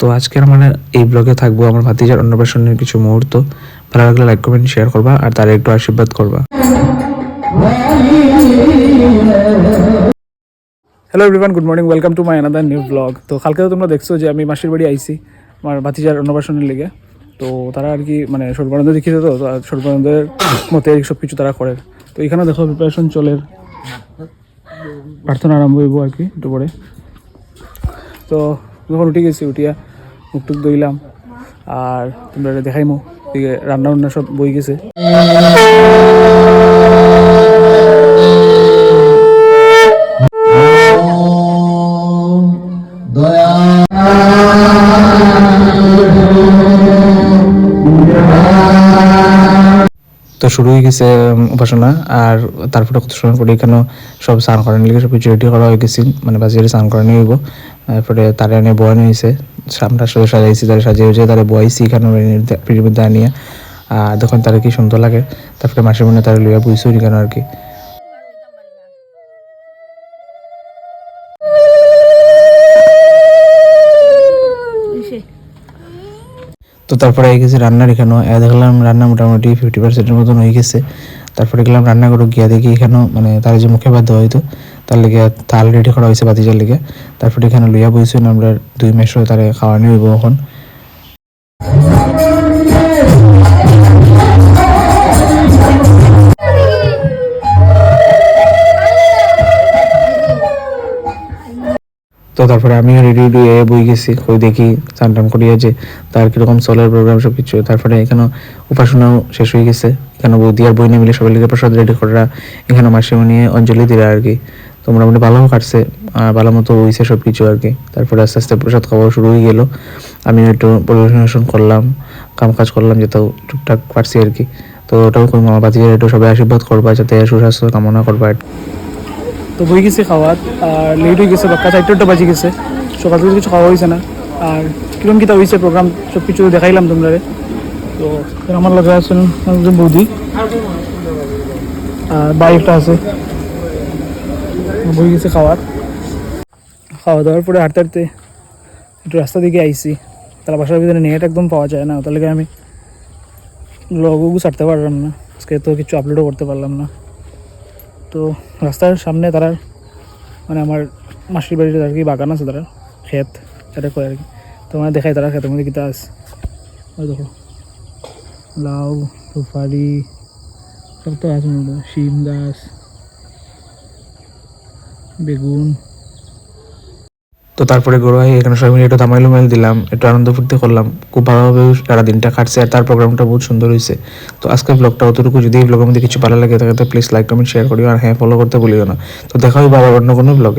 তো আজকের মানে এই ব্লগে থাকব আমার ভাতিজার অন্নপ্রাশনের কিছু মুহূর্ত। ভালো লাগলে লাইক কমেন্ট শেয়ার করবা আর তার একটু আশীর্বাদ করবা। Hello everyone good morning welcome to my another new blog তো কালকে তো তোমরা দেখছ যে আমি মাসির বাড়ি আইছি, আমার ভাতিজার অন্নপ্রাশনের লেগে। তো তারা আর কি মানে সর্বানন্দ দেখিছে তো সর্বানন্দের মতে সব কিছু তারা করে। তো এখানে দেখো প্রিপারেশন চলে প্রার্থনা আরম্ভ হইব আর কি একটু পরে তো যখন উঠে গেছি, উঠিয়া মুখ টুক দইলাম আর তোমরা দেখাইমো রান্না বান্না সব বই গেছে। তো শুরু হয়ে গেছে উপাসনা। আর তারপরে কত সময় পরে এখানে সব স্নান করার লিগে সব কিছু রেডি করা হয়ে গেছে মানে বাজারে স্নান করানো হইব। তারপরে তারা এনে বয়ানো হয়েছে সামটা সাথে সাজাইছি, তারা সাজিয়ে হয়েছে তারা বয়াইছি এখানে পিড়ির আনিয়া। আর দেখুন তারা কি সুন্দর লাগে। তারপরে মাসের মনে তারা লইয়া বুঝছ কেন আর কি। তো তারপরে এই গেছে রান্নার এখানেও। দেখলাম রান্না মোটামুটি ফিফটি পার্সেন্টের মতন হয়ে গেছে। তারপরে গেলাম রান্না করে গিয়া দেখি এখানেও মানে তার যে মুখে বাধ্য হয়তো তার লিগে তাল রেডি করা হয়েছে বাতিজার লেগে। তারপরে এখানে লইয়া বইছেন আমরা দুই মেশ তারে খাওয়ানি হইব এখন। তো তারপরে আমি রেডি রেডি হয়ে বই গেছি, কই দেখি চান টান করিয়া যে তার কীরকম চলার প্রোগ্রাম সব কিছু তারপরে এখানে উপাসনাও শেষ হয়ে গেছে। এখানে বৌদি আর বই নিয়ে মিলে সবাই লিগে প্রসাদ রেডি করা এখানে মাসিমা নিয়ে অঞ্জলি দিলা আর কি। তো মোটামুটি ভালো কাটছে আর ভালো মতো হয়েছে সব কিছু আর কি। তারপরে আস্তে আস্তে প্রসাদ খাওয়া শুরু হয়ে গেল। আমি একটু পরিবেশন করলাম কাম কাজ করলাম যেটাও টুকটাক পারছি আর কি। তো ওটাও করি মামা বাতিজার একটু সবাই আশীর্বাদ করবা, যাতে সুস্বাস্থ্য কামনা করবা তো বই গেছে খাওয়াত আর লেট হয়ে গেছে বাক্কা বাজি গেছে। সকাল থেকে কিছু খাওয়া হয়েছে না। আর কিরম কিতা হয়েছে প্রোগ্রাম সব কিছু দেখাইলাম তোমরা তো আমার লাগা আছেন একজন বৌদি। আর বাইকটা আছে। বই গেছে খাওয়ার। খাওয়া দাওয়ার পরে হাঁটতে হাঁটতে একটু রাস্তা দিকে আইছি। তারা বাসার ভিতরে নেট একদম পাওয়া যায় না। তাহলে আমি লগও ছাড়তে পারলাম না। আজকে তো কিছু আপলোডও করতে পারলাম না। তো রাস্তার সামনে তারা মানে আমার মাসির বাড়ির আর কি বাগান আছে তারা, ক্ষেত যেটা কয় আর কি। তো মানে দেখাই তারা ক্ষেতের মধ্যে কিতা আছে। ওই দেখো। লাউ সুপারি সব তো আছে। শিম গাছ। বেগুন। তো তারপরে গড়াই এখানে সবাই মিলে একটু তামাইল মাইল দিলাম, একটু আনন্দ ফুর্তি করলাম। খুব ভালোভাবে সারা দিনটা কাটছে আর তার প্রোগ্রামটা বহুত সুন্দর হয়েছে তো আজকের ব্লগটা অতটুকু যদি এই ব্লগের মধ্যে কিছু ভালো লাগে, তাহলে প্লিজ লাইক কমেন্ট শেয়ার করিও। আর হ্যাঁ ফলো করতে ভুলিও না। তো দেখা হবে আবার অন্য কোনো ব্লগে